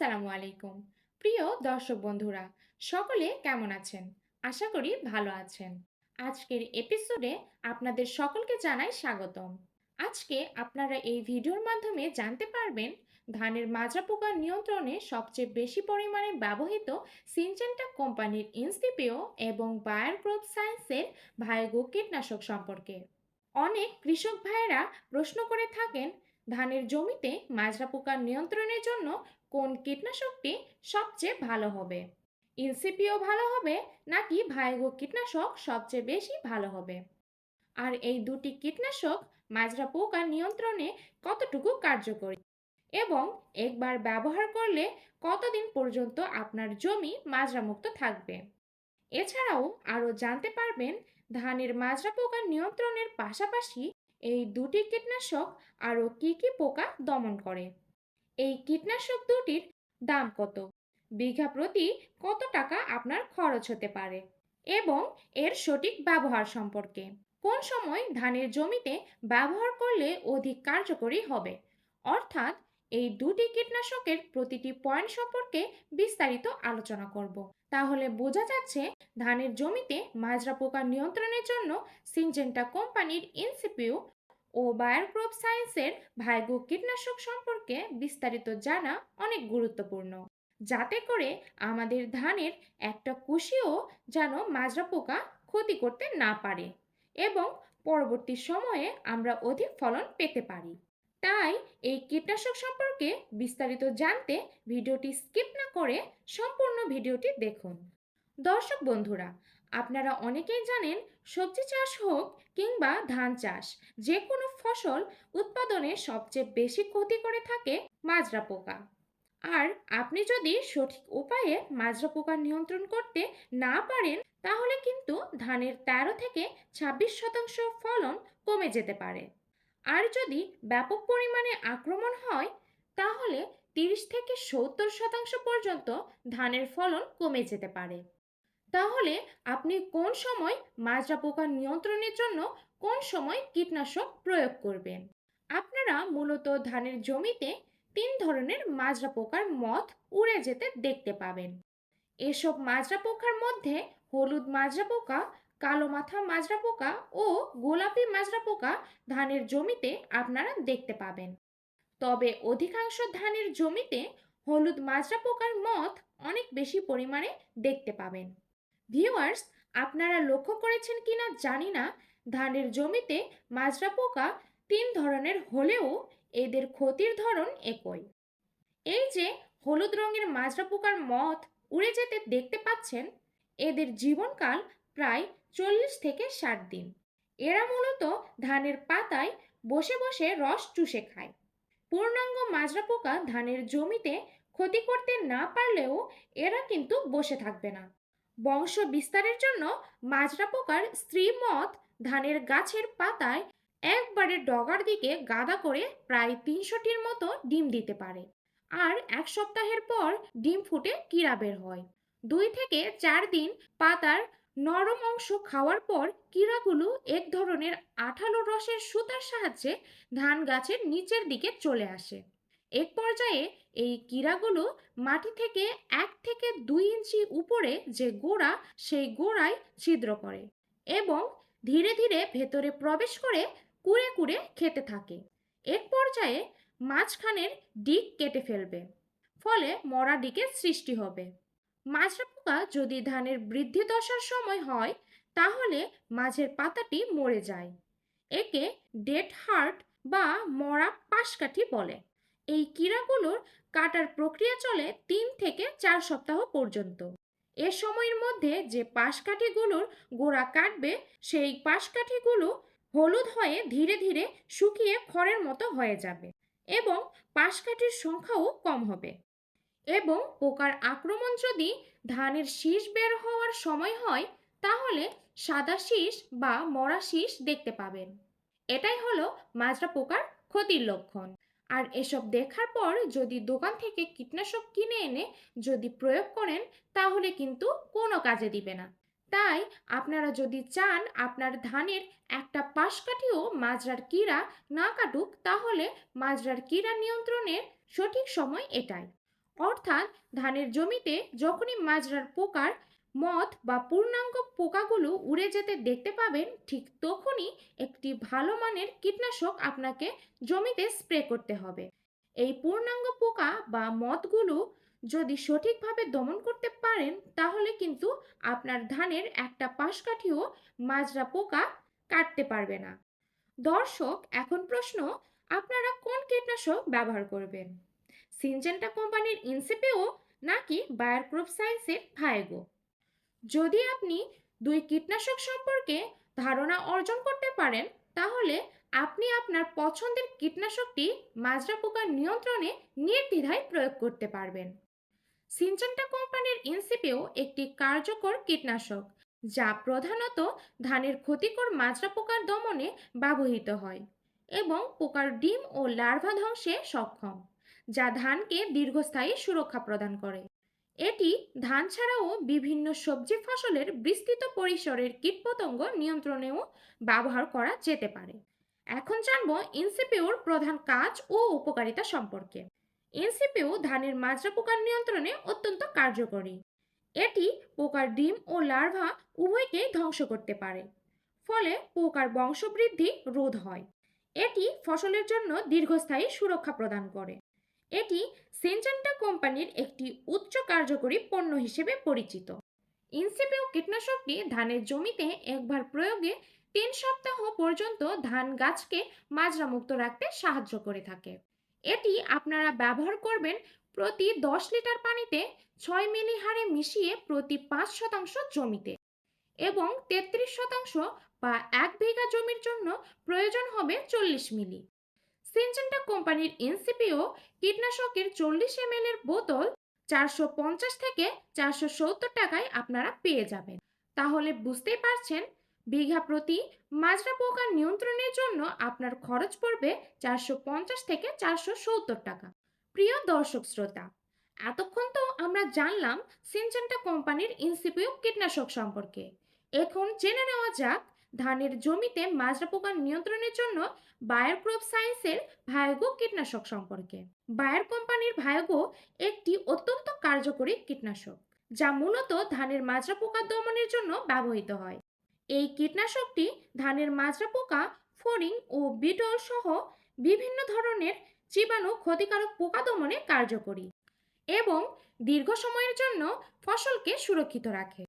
আসসালামু আলাইকুম। প্রিয় দর্শক বন্ধুরা, সকলে কেমন আছেন? আশা করি ভালো আছেন। আজকের এপিসোডে আপনাদের সকলকে জানাই স্বাগতম। আজকে আপনারা এই ভিডিওর মাধ্যমে জানতে পারবেন, ধানের মাজরা পোকার নিয়ন্ত্রণে সবচেয়ে বেশি পরিমাণে ব্যবহৃত সিনজেন্টা কোম্পানির ইনসিপিও এবং বায়ার ক্রপ সায়েন্সের ভাইগো কীটনাশক সম্পর্কে। অনেক কৃষক ভাইয়েরা প্রশ্ন করে থাকেন, ধানের জমিতে মাজরা পোকার নিয়ন্ত্রণের জন্য কোন কীটনাশকটি সবচেয়ে ভালো হবে? ইনসিপিও ভালো হবে নাকি ভাইগো কীটনাশক সবচেয়ে বেশি ভালো হবে? আর এই দুটি কীটনাশক মাজরা পোকা নিয়ন্ত্রণে কতটুকু কার্যকরী? এবং একবার ব্যবহার করলে কতদিন পর্যন্ত আপনার জমি মাজরা মুক্ত থাকবে? এছাড়াও আরও জানতে পারবেন ধানের মাজরা পোকা নিয়ন্ত্রণের পাশাপাশি এই দুটি কীটনাশক আরও কি কি পোকা দমন করে? এই কীটনাশক দুটির দাম কত? বিঘা প্রতি কত টাকা আপনার খরচ হতে পারে? এবং এর সঠিক ব্যবহার সম্পর্কে। কোন সময় ধানের জমিতে ব্যবহার করলে অধিক কার্যকরী হবে? অর্থাৎ এই দুটি কীটনাশকের প্রতিটি পয়েন্ট সম্পর্কে বিস্তারিত আলোচনা করব। তাহলে বোঝা যাচ্ছে ধানের জমিতে মাজরা পোকা নিয়ন্ত্রণের জন্য সিনজেন্টা কোম্পানির ইনসিপিউ ও বায়োক্রপ সায়েন্সের ভাইগো কীটনাশক সম্পর্কে বিস্তারিত জানা অনেক গুরুত্বপূর্ণ। যাতে করে আমাদের ধানের একটা কুশিও যেন মাজরা পোকা ক্ষতি করতে না পারে এবং পরবর্তী সময়ে আমরা অধিক ফলন পেতে পারি। তাই এই কীটনাশক সম্পর্কে বিস্তারিত জানতে ভিডিওটি স্কিপ না করে সম্পূর্ণ ভিডিওটি দেখুন। দর্শক বন্ধুরা আপনারা অনেকেই জানেন সবজি চাষ হোক কিংবা ধান চাষ যে কোনো ফসল উৎপাদনে সবচেয়ে বেশি ক্ষতি করে থাকে মাজরা পোকা। আর আপনি যদি সঠিক উপায়ে মাজরা পোকা নিয়ন্ত্রণ করতে না পারেন, তাহলে কিন্তু ধানের তেরো থেকে ছাব্বিশ শতাংশ ফলন কমে যেতে পারে। আর যদি ব্যাপক পরিমাণে আক্রমণ হয়, তাহলে তিরিশ থেকে সত্তর শতাংশ পর্যন্ত ধানের ফলন কমে যেতে পারে। তাহলে আপনি কোন সময় মাজরা পোকা নিয়ন্ত্রণের জন্য কোন সময় কীটনাশক প্রয়োগ করবেন? আপনারা মূলত ধানের জমিতে তিন ধরনের মাজরা পোকার মথ উড়ে যেতে দেখতে পাবেন। এসব মাজরা পোকার মধ্যে হলুদ মাজরা পোকা, কালো মাথা মাজরা পোকা ও গোলাপি মাজরা পোকা ধানের জমিতে আপনারা দেখতে পাবেন। তবে অধিকাংশ ধানের জমিতে হলুদ মাজরা পোকার মথ অনেক বেশি পরিমাণে দেখতে পাবেন। ভিউয়ার্স আপনারা লক্ষ্য করেছেন কিনা জানি না। ধানের জমিতে মাজরা পোকা তিন ধরনের হলেও এদের ক্ষতির ধরন একই। এই যে হলুদ রঙের মাজরা পোকার মথ উড়ে যেতে দেখতে পাচ্ছেন, এদের জীবনকাল প্রায় চল্লিশ থেকে ষাট দিন। এরা মূলত ধানের পাতায় বসে বসে রস চুষে খায়। পূর্ণাঙ্গ মাজরা পোকা ধানের জমিতে ক্ষতি করতে না পারলেও এরা কিন্তু বসে থাকবে না। বংশ বিস্তারের জন্য মাজরা পোকার স্ত্রী মথ ধানের গাছের পাতায় একবারে ডগার দিকে গাদা করে প্রায় তিনশোটির মতো ডিম দিতে পারে। আর এক সপ্তাহের পর ডিম ফুটে কিরা বের হয়। দুই থেকে চার দিন পাতার নরম অংশ খাওয়ার পর কিরাগুলো এক ধরনের আঠালো রসের সুতার সাহায্যে ধান গাছের নিচের দিকে চলে আসে। এক পর্যায়ে এই কিরাগুলো মাটি থেকে এক থেকে দুই ইঞ্চি উপরে যে গোড়া, সেই গোড়ায় ছিদ্র করে এবং ধীরে ধীরে ভেতরে প্রবেশ করে কুড়ে কুড়ে খেতে থাকে। এক পর্যায়ে মাঝখানের ডিক কেটে ফেলবে, ফলে মরা ডিকের সৃষ্টি হবে। মাজরা পোকা যদি ধানের বৃদ্ধি দশার সময় হয়, তাহলে মাঝের পাতাটি মরে যায়। একে ডেড হার্ট বা মরা পাশকাঠি বলে। এই কীড়াগুলোর কাটার প্রক্রিয়া চলে তিন থেকে চার সপ্তাহ পর্যন্ত। এ সময়ের মধ্যে যে পাশকাঠিগুলোর গোড়া কাটবে, সেই পাশকাঠিগুলো হলুদ হয়ে ধীরে ধীরে শুকিয়ে খড়ের মতো হয়ে যাবে এবং পাশকাঠির সংখ্যাও কম হবে। এবং পোকার আক্রমণ যদি ধানের শীষ বের হওয়ার সময় হয়, তাহলে সাদা শীষ বা মরা শীষ দেখতে পাবেন। এটাই হলো মাজরা পোকার ক্ষতির লক্ষণ। আর এসব দেখার পর যদি দোকান থেকে কীটনাশক কিনে এনে যদি প্রয়োগ করেন, তাহলে কিন্তু কোনো কাজে দিবে না। তাই আপনারা যদি চান আপনার ধানের একটা পাশ কাঠিও মাজরার কীড়া না কাটুক, তাহলে মাজরার কীড়া নিয়ন্ত্রণের সঠিক সময় এটাই। অর্থাৎ ধানের জমিতে যখনই মাজরার পোকার মথ বা পূর্ণাঙ্গ পোকাগুলো উড়ে যেতে দেখতে পাবেন, ঠিক তখনই একটি ভালো মানের কীটনাশক আপনাকে জমিতে স্প্রে করতে হবে। এই পূর্ণাঙ্গ পোকা বা মথগুলো যদি সঠিকভাবে দমন করতে পারেন, তাহলে কিন্তু আপনার ধানের একটা পাশকাঠিও মাজরা পোকা কাটতে পারবে না। দর্শক, এখন প্রশ্ন, আপনারা কোন কীটনাশক ব্যবহার করবেন? সিনজেন্টা কোম্পানির ইনসিপিও নাকি বায়ার ক্রপ সায়েন্সের ভাইগো যদি আপনি দুই কীটনাশক সম্পর্কে ধারণা অর্জন করতে পারেন, তাহলে আপনি আপনার পছন্দের কীটনাশকটি মাজরা পোকার নিয়ন্ত্রণে নির্দ্বিধায় প্রয়োগ করতে পারবেন। সিনজেন্টা কোম্পানির ইনসিপিও একটি কার্যকর কীটনাশক, যা প্রধানত ধানের ক্ষতিকর মাজরা পোকার দমনে ব্যবহৃত হয় এবং পোকার ডিম ও লার্ভা ধ্বংসে সক্ষম, যা ধানকে দীর্ঘস্থায়ী সুরক্ষা প্রদান করে। এটি ধান ছাড়াও বিভিন্ন সবজি ফসলের বিস্তৃত পরিসরের কীটপতঙ্গ নিয়ন্ত্রণেও ব্যবহার করা যেতে পারে। এখন জানব ইনসিপিওর প্রধান কাজ ও উপকারিতা সম্পর্কে। ইনসিপিও ধানের মাজরা পোকার নিয়ন্ত্রণে অত্যন্ত কার্যকরী। এটি পোকার ডিম ও লার্ভা উভয়কেই ধ্বংস করতে পারে, ফলে পোকার বংশবৃদ্ধি রোধ হয়। এটি ফসলের জন্য দীর্ঘস্থায়ী সুরক্ষা প্রদান করে। এটি সিনজেন্টা কোম্পানির একটি উচ্চ কার্যকরী পণ্য হিসেবে পরিচিত। ইনসিপিও কীটনাশকটি ধানের জমিতে একবার প্রয়োগে তিন সপ্তাহ পর্যন্ত ধান গাছকে মাজরামুক্ত রাখতে সাহায্য করে থাকে। এটি আপনারা ব্যবহার করবেন প্রতি দশ লিটার পানিতে ছয় মিলি হারে মিশিয়ে প্রতি পাঁচ শতাংশ জমিতে এবং তেত্রিশ শতাংশ বা এক বিঘা জমির জন্য প্রয়োজন হবে চল্লিশ মিলি। সিনজেন্টা কোম্পানির এনসিপিও কীটনাশকের চল্লিশ এম এর বোতল চারশো পঞ্চাশ থেকে চারশো সত্তর টাকায় আপনারা পেয়ে যাবেন। তাহলে বুঝতেই পারছেন, বিঘা প্রতি মাজরা পোকা নিয়ন্ত্রণের জন্য আপনার খরচ পড়বে চারশো পঞ্চাশ থেকে চারশো সত্তর টাকা। প্রিয় দর্শক শ্রোতা, এতক্ষণ তো আমরা জানলাম সিনচেন্টা কোম্পানির ইনসিপিও কীটনাশক সম্পর্কে। এখন জেনে নেওয়া যাক ধানের জমিতে মাজরা পোকা নিয়ন্ত্রণের জন্য বায়ার ক্রপ সায়েন্সের ভায়োগো কীটনাশক সম্পর্কে। বায়ার কোম্পানির ভায়োগো একটি অত্যন্ত কার্যকরী কীটনাশক, যা মূলত ধানের মাজরা পোকা দমনের জন্য ব্যবহৃত হয়। এই কীটনাশকটি ধানের মাজরা পোকা ফড়িং ও বিটল সহ বিভিন্ন ধরনের জীবাণু ক্ষতিকারক পোকা দমনে কার্যকরী এবং দীর্ঘ সময়ের জন্য ফসলকে সুরক্ষিত রাখে।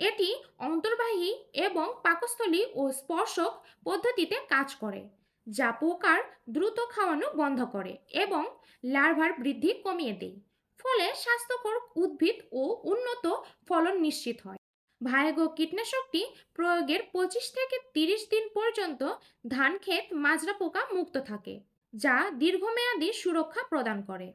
এটি অন্তর্বাহী এবং পাকস্থলী ও স্পর্শক পদ্ধতিতে কাজ করে, যা পোকার দ্রুত খাওয়ানো বন্ধ করে এবং লার্ভার বৃদ্ধি কমিয়ে দেয়, ফলে স্বাস্থ্যকর উদ্ভিদ ও উন্নত ফলন নিশ্চিত হয়। ভায়াগো কীটনাশকটি প্রয়োগের পঁচিশ থেকে তিরিশ দিন পর্যন্ত ধান ক্ষেত মাজরা পোকা মুক্ত থাকে, যা দীর্ঘমেয়াদী সুরক্ষা প্রদান করে।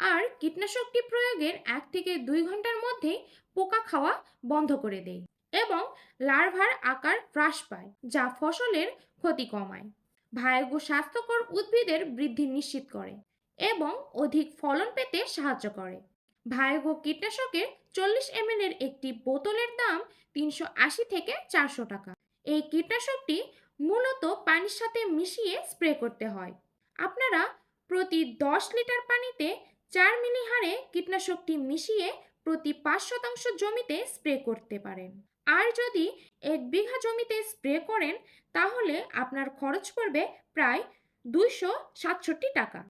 আর কীটনাশকটি প্রয়োগের এক থেকে দুই ঘণ্টার মধ্যেই পোকা খাওয়া বন্ধ করে দেয় এবং লার্ভার আকার হ্রাস পায়, যা ফসলের ক্ষতি কমায়। ভায়াগো স্বাস্থ্যকর উদ্ভিদের বৃদ্ধি নিশ্চিত করে এবং অধিক ফলন পেতে সাহায্য করে। ভায়াগো কীটনাশকের চল্লিশ এম এর একটি বোতলের দাম তিনশো আশি থেকে চারশো টাকা। এই কীটনাশকটি মূলত পানির সাথে মিশিয়ে স্প্রে করতে হয়। আপনারা প্রতি দশ লিটার পানিতে চার মিলি হারে কীটনাশকটি মিশিয়ে প্রতি পাঁচ শতাংশ জমিতে স্প্রে করতে পারেন। আর যদি এক বিঘা জমিতে স্প্রে করেন, তাহলে আপনার খরচ পড়বে প্রায় দুইশো সাতষট্টি টাকা।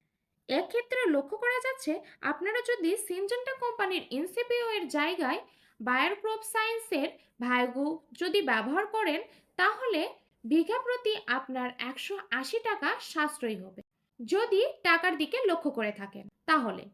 এক্ষেত্রে লক্ষ্য করা যাচ্ছে, আপনারা যদি সিনজেন্টা কোম্পানির ইনসিপিও এর জায়গায় বায়ার ক্রপ সায়েন্সের ভাইগো যদি ব্যবহার করেন, তাহলে বিঘা প্রতি আপনার একশো আশি টাকা সাশ্রয়ী হবে। যদি টাকার দিকে লক্ষ্য করে থাকেন। তাহলে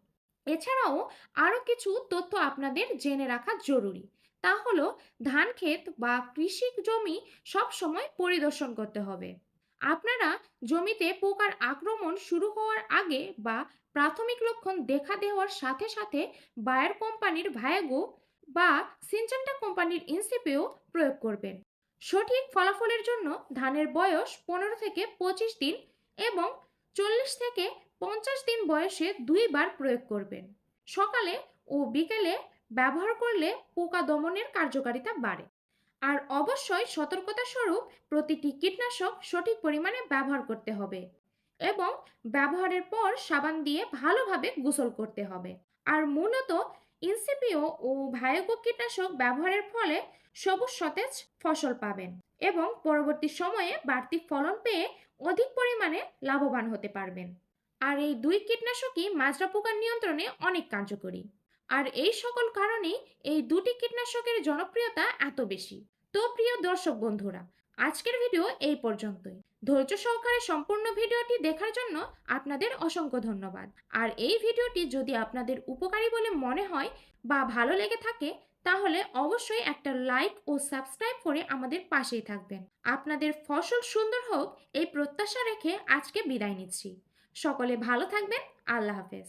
এছাড়াও আরও কিছু তথ্য আপনাদের জেনে রাখা জরুরি। তা হলো, ধান ক্ষেত বা কৃষি জমি সব সময় পরিদর্শন করতে হবে। আপনারা জমিতে পোকার আক্রমণ শুরু হওয়ার আগে বা প্রাথমিক লক্ষণ দেখা দেওয়ার সাথে সাথে বায়ার কোম্পানির ভায়াগো বা সিনচেন্টা কোম্পানির ইনসিপিও প্রয়োগ করবেন। সঠিক ফলাফলের জন্য ধানের বয়স পনেরো থেকে পঁচিশ দিন এবং চল্লিশ থেকে পঞ্চাশ দিন বয়সে দুইবার প্রয়োগ করবেন। সকালে ও বিকেলে ব্যবহার করলে পোকা দমনের কার্যকারিতা বাড়ে। আর অবশ্যই সতর্কতা স্বরূপ প্রতিটি কীটনাশক সঠিক পরিমাণে ব্যবহার করতে হবে এবং ব্যবহারের পর সাবান দিয়ে ভালোভাবে গোসল করতে হবে। আর মূলত ইনসিপিও ও ভায়োগো কীটনাশক ব্যবহারের ফলে সবুজ সতেজ ফসল পাবেন এবং পরবর্তী সময়ে বাড়তি ফলন পেয়ে অধিক পরিমাণে লাভবান হতে পারবেন। আর এই দুই কীটনাশকই মাজরা পোকার নিয়ন্ত্রণে অনেক কার্যকরী। আর এই সকল কারণেই এই দুটি কীটনাশকের জনপ্রিয়তা এত বেশি। তো প্রিয় দর্শক বন্ধুরা, আজকের ভিডিও এই পর্যন্তই। ধৈর্য সহকারে সম্পূর্ণ ভিডিওটি দেখার জন্য আপনাদের অসংখ্য ধন্যবাদ। আর এই ভিডিওটি যদি আপনাদের উপকারী বলে মনে হয় বা ভালো লেগে থাকে তাহলে অবশ্যই একটা লাইক ও সাবস্ক্রাইব করে আমাদের পাশেই থাকবেন। আপনাদের ফসল সুন্দর হোক, এই প্রত্যাশা রেখে আজকে বিদায় নিচ্ছি। সকলে ভালো থাকবেন, আল্লাহ হাফেজ।